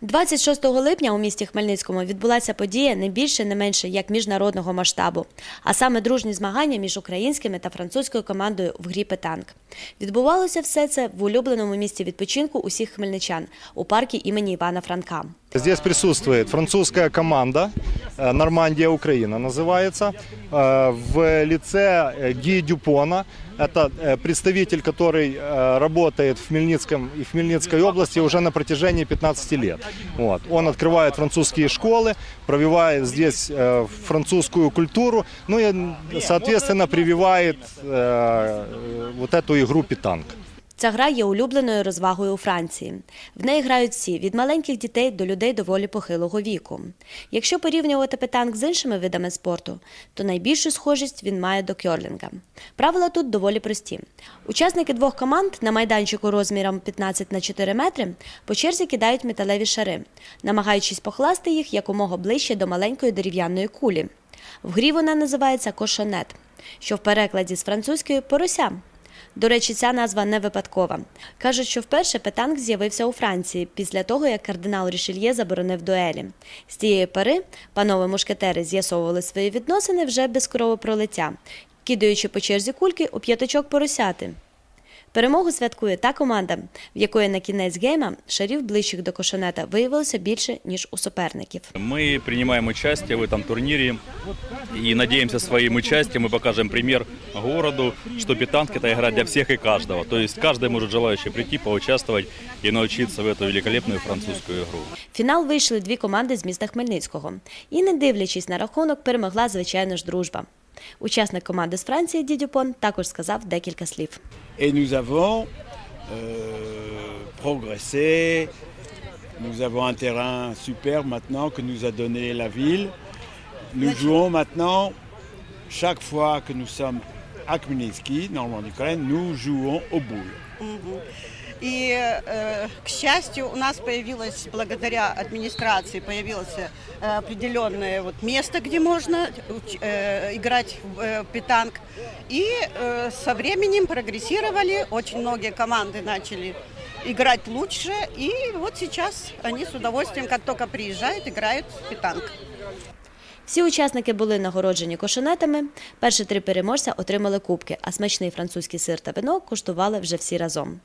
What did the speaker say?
26 липня у місті Хмельницькому відбулася подія не більше, не менше як міжнародного масштабу, а саме дружні змагання між українськими та французькою командою в грі «Петанк». Відбувалося все це в улюбленому місці відпочинку усіх хмельничан у парку імені Івана Франка. Здесь присутствует французская команда э, «Нормандия Украина» называется, э, в лице э, Ги Дюпона. Это э, представитель, который э, работает в Хмельницком и в Хмельницкой области уже на протяжении 15 лет. Вот. Он открывает французские школы, провивает здесь э, французскую культуру, ну и, соответственно, прививает э, э, вот эту игру «Питанг». Ця гра є улюбленою розвагою у Франції. В неї грають всі від маленьких дітей до людей доволі похилого віку. Якщо порівнювати петанк з іншими видами спорту, то найбільшу схожість він має до кьорлінга. Правила тут доволі прості. Учасники двох команд на майданчику розміром 15 на 4 метри по черзі кидають металеві шари, намагаючись покласти їх якомога ближче до маленької дерев'яної кулі. В грі вона називається кошонет, що в перекладі з французької порося. До речі, ця назва не випадкова. Кажуть, що вперше петанг з'явився у Франції після того, як кардинал Рішельє заборонив дуелі. З цієї пари панове мушкетери з'ясовували свої відносини вже без кровопролиття, кидаючи по черзі кульки у п'яточок поросяти. Перемогу святкує та команда, в якої на кінець гейма шарів ближчих до кошенета виявилося більше, ніж у суперників. Мы принимаем участие в этом турнире и надеемся своим участием мы покажем пример городу, что питанка это игра для всех и каждого. То есть каждый может желающий прийти, поучаствовать и научиться в эту великолепную французскую игру. В фінал вийшли дві команди з міста Хмельницького. І, не дивлячись на рахунок, перемогла, звичайно ж, дружба. Учасник команди з Франції Дідюпон також сказав декілька слів. Et nous avons euh, progressé. Nous avons un terrain super maintenant que nous a donné la ville. Nous jouons maintenant, chaque fois que nous sommes à Khmelnytsky, Normandie-Ukraine, nous jouons au boule. И, э, к счастью, у нас появилось, благодаря администрации, появилось э, определенное вот место, где можно уч- э, играть в э, питанг. И э, со временем прогрессировали, очень многие команды начали играть лучше. И вот сейчас они с удовольствием, как только приезжают, играют в питанг. Всі учасники були нагороджені кошенетами. Перші три переможця отримали кубки, а смачний французький сир та вино куштували вже всі разом.